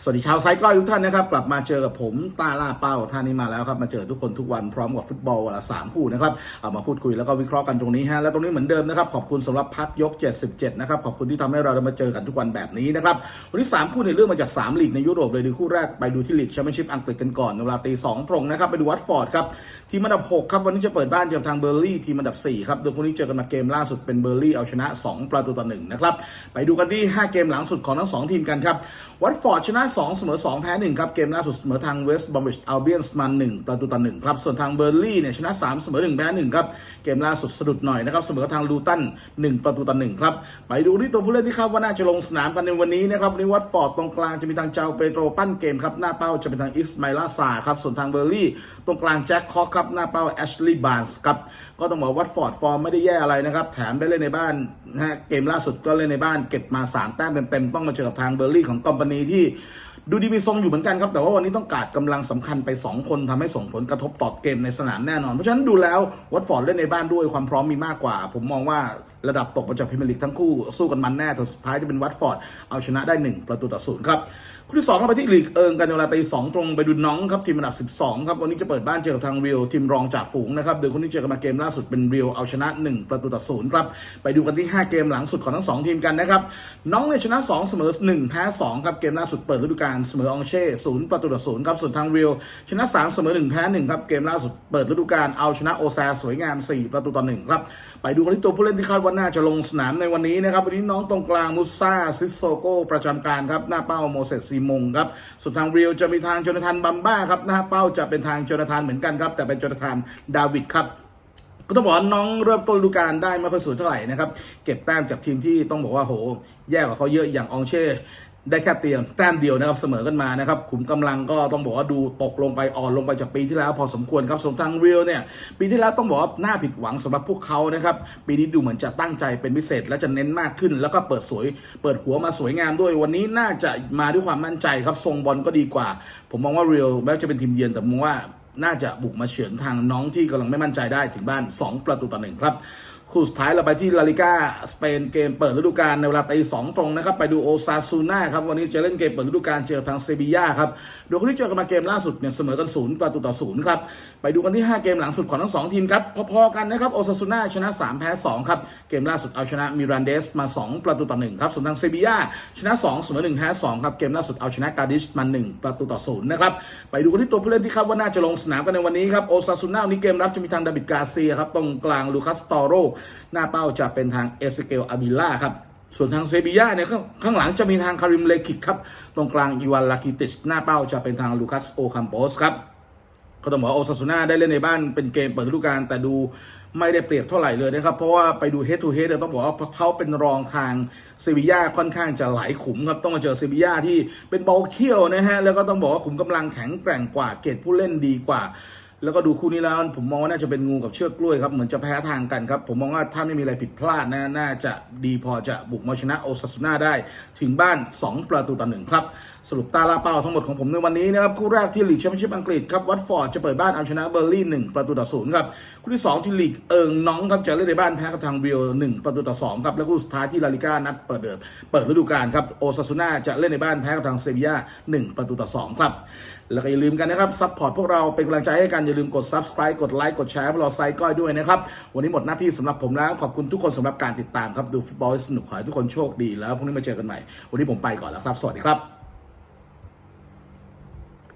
สวัสดีชาวไซก้อยทุกท่านนะครับ กลับมาเจอกับผมตาล่าเป้าท่านนี้มาแล้วครับ มาเจอทุกคนทุกวันพร้อมกับฟุตบอลวันละสามคู่นะครับเอามาพูดคุยแล้วก็วิเคราะห์กันตรงนี้ฮะและตรงนี้เหมือนเดิมนะครับ ขอบคุณสำหรับพักยก 77 นะครับ ขอบคุณที่ทำให้เราได้มาเจอกันทุกวันแบบนี้นะครับ วันนี้ 3 คู่ในเรื่องมาจาก 3 ลีกในยุโรปเลยดูคู่แรกไปดูที่ลีกแชมเปี้ยนชิพอังกฤษกันก่อนเวลาตีสองตรงนะครับไปดูวัตฟอร์ดครับทีมอันดับ6ครับวันนี้จะเปิดบ้านเจอกับทางเบอร์ลี่ทีมอันดับ4ครับโดยคู่นี้เจอกันมาเกมล่าสุดเป็นเบอร์ลี่เอาชนะ 2 ประตูต่อ1นะครับไปดูกันที่ 5 เกมหลังสุดของทั้ง2ทีมกันครับ วัตฟอร์ดชนะ 2 เสมอ 2 แพ้ 1 ครับ เกมล่าสุดเสมอทางเวสต์บอมบิชอัลเบียนส์มา1ประตูต่อ1ครับ ส่วนทางเบอร์ลี่เนี่ยชนะ 3 เสมอ 1 แพ้ 1 ครับ เกมล่าสุดสะดุดหน่อยนะครับ เสมอทางลูตัน 1 ประตูต่อ1ครับ ไปดูที่ตัวผู้เล่นที่คาดว่าน่าจะลงสนามกันในวันนี้นะครับวันนี้วัตฟอร์ดตรงกลางจะมีทางเจ้าเปโตรปั้นเกมครับ หน้าเป้าจะเป็นทางอิสมาอิลาซาครับ ส่วนทางเบอร์ลี่ตรงกลางแจ็คคอกครับ หน้าเป้าแอชลีย์บาร์นส์ครับ ก็ต้องบอกวัตฟอร์ดฟอร์มไม่ได้แย่อะไรนะครับ แถมได้เล่นในบ้านนะฮะ เกมล่าสุดก็เล่นในบ้านเก็บมาสามแต้มเต็มๆต้องมาเจอกับทางเบอร์ลี่ของคอมพาณีที่ดูดีมีทรงอยู่เหมือนกันครับ แต่ว่าวันนี้ต้องการกำลังสำคัญไป 2 คนทำให้ส่งผลกระทบต่อเกมในสนามแน่นอน เพราะฉะนั้นดูแล้ววัตฟอร์ดเล่นในบ้านด้วยความพร้อมมีมากกว่า ผมมองว่าระดับตกมาจากพรีเมียร์ลีกทั้งคู่สู้กันมันแน่แต่สุดท้ายจะเป็นวัตฟอร์ดเอาชนะได้ 1 ประตูต่อศูนย์ครับ คู่ที่2ก็ไปที่ลีกเอิงกันเวลาตีสองตรงไปดูน้องครับทีมอันดับ 12 ครับ วันนี้จะเปิดบ้านเจอกับทางเรียวทีมรองจากฝูงนะครับโดยคนที่เจอกันมาเกมล่าสุดเป็นเรียวเอาชนะ 1 ประตูต่อศูนย์ครับ ไปดูกันที่ 5 เกมหลังสุดของทั้ง 2 ทีมกันนะครับ น้องเนี่ยชนะ 2 เสมอ 1 แพ้ 2 ครับ เกมล่าสุดเปิดฤดูกาลเสมอองเช่ศูนย์ประตูต่อศูนย์ครับส่วนทางเรียวชนะ3เสมอ1แพ้1ครับเกมล่าสุดเปิดฤดูกาลเอาชนะโอแซสวยงาม 4 ประตูต่อ1ครับไปดูกันที่ตัวผู้เล่นที่คาดว่าน่าจะลงสนามในวันนี้นะครับวันนี้น้องตรงกลางมุซาซิสโซโกประจำการครับหน้าเป้าโมเสสซีมงครับ ส่วนทางเรียวจะมีทางโจนาธานบัมบ้าครับนะฮะเป้าจะเป็นทางโจนาธานเหมือนกันครับ แต่เป็นโจนาธานดาวิดครับก็ต้องบอกว่าน้องเริ่มต้นฤดูกาลได้ไม่ค่อยสวยเท่าไหร่นะครับ เก็บแต้มจากทีมที่ต้องบอกว่าโห แย่กว่าเขาเยอะอย่างองเช่ ได้แค่เตียงแต้มเดียวนะครับเสมอกันมานะครับขุมกำลังก็ต้องบอกว่าดูตกลงไปอ่อนลงไปจากปีที่แล้วพอสมควรครับส่วนทางเรียลเนี่ยปีที่แล้วต้องบอกว่าน่าผิดหวังสำหรับพวกเขานะครับปีนี้ดูเหมือนจะตั้งใจเป็นพิเศษและจะเน้นมากขึ้น แล้วก็เปิดสวย เปิดหัวมาสวยงามด้วยวันนี้น่าจะมาด้วยความมั่นใจครับทรงบอลก็ดีกว่า ผมมองว่าเรียลแม้จะเป็นทีมเยือนแต่มองว่าน่าจะบุกมาเฉือนทางน้องที่กำลังไม่มั่นใจได้ถึงบ้าน 2 ประตูต่อหนึ่งครับ คู่สุดท้ายเราไปที่ลาลิก้าสเปนเกมเปิดฤดูกาลในเวลาตีสองตรงนะครับ ไปดูโอซาซูน่าครับวันนี้จะเล่นเกมเปิดฤดูกาลเจอทางเซบีย่าครับโดยคนที่เจอกันมาเกมล่าสุดเนี่ยเสมอกันศูนย์ประตูต่อศูนย์ครับ ไปดูกันที่ 5 เกมหลังสุดของทั้ง 2 ทีมครับ พอๆกันนะครับโอซาซูน่าชนะ 3 แพ้ 2 ครับ เกมล่าสุดเอาชนะมิรันเดสมา 2 ประตูต่อ 1 ครับ ส่วนทางเซบีย่าชนะ2เสมอ1แพ้ 2 ครับ เกมล่าสุดเอาชนะกาดิชมา 1 ประตูต่อศูนะครับ ไปดูกันที่ตัวผู้เล่นที่คาดว่าน่าจะลงสนามกันในวันนี้ครับโอซาซูน่านี้เกมรับจะมีทางดาบิดกาเซียครับตรงกลางลูคัสตอโรหน้าเป้าจะเป็นทางเอสเกลอาบิล่าครับส่วนทางเซบีย่าเนี่ยข้างหลังจะมีทางคาริมเลคิกครับ ตรงกลางอีวานลาคิติชหน้าเป้าจะเป็นทางลูคัสโอคัมโปสครับ ก็ต้องบอกว่าโอซาซูน่าได้เล่นในบ้านเป็นเกมเปิดฤดูกาลแต่ดูไม่ได้เปรียบเท่าไหร่เลยนะครับ เพราะว่าไปดูเฮดทูเฮดต้องบอกว่าเขาเป็นรองทางเซบีย่าค่อนข้างจะหลายขุมครับ ต้องมาเจอเซบีย่าที่เป็นบอลเคี่ยวนะฮะ แล้วก็ต้องบอกว่าขุมกำลังแข็งแกร่งกว่าเกตผู้เล่นดีกว่า แล้วก็ดูคู่นี้แล้วผมมองว่าน่าจะเป็นงูกับเชือกกล้วยครับเหมือนจะแพ้ทางกันครับผมมองว่าถ้าไม่มีอะไรผิดพลาดนะน่าจะดีพอจะบุกมาชนะโอซาซูน่าได้ถึงบ้าน 2 ประตูต่อหนึ่งครับ สรุปตาลาเป้าทั้งหมดของผมในวันนี้นะครับคู่แรกที่ลีกแชมเปี้ยนชิพอังกฤษครับวัตฟอร์ดจะเปิดบ้านเอาชนะเบอร์ลี่1ประตูต่อศูนย์ครับคู่ที่ 2 ที่ลีกเอิงน้องครับจะเล่นในบ้านแพ้กับทางเรียว1ประตูต่อ2ครับและคู่สุดท้ายที่ลาลิก้านัดเปิดเดิมเปิดฤดูกาลครับโอซาซูน่าจะเล่นในบ้านแพ้กับทางเซบีย่า1ประตูต่อ2ครับ แล้วก็อย่าลืมกันนะครับซัพพอร์ตพวกเราเป็นกำลังใจให้กัน อย่าลืมกด subscribe กดไลค์กดแชร์พวกเราไซก้อยด้วยนะครับ วันนี้หมดหน้าที่สำหรับผมแล้ว ขอบคุณทุกคนสำหรับการติดตามครับดูฟุตบอลสนุกขอให้ทุกคนโชคดีแล้วพรุ่งนี้มาเจอกันใหม่ วันนี้ผมไปก่อนแล้วครับ สวัสดีครับ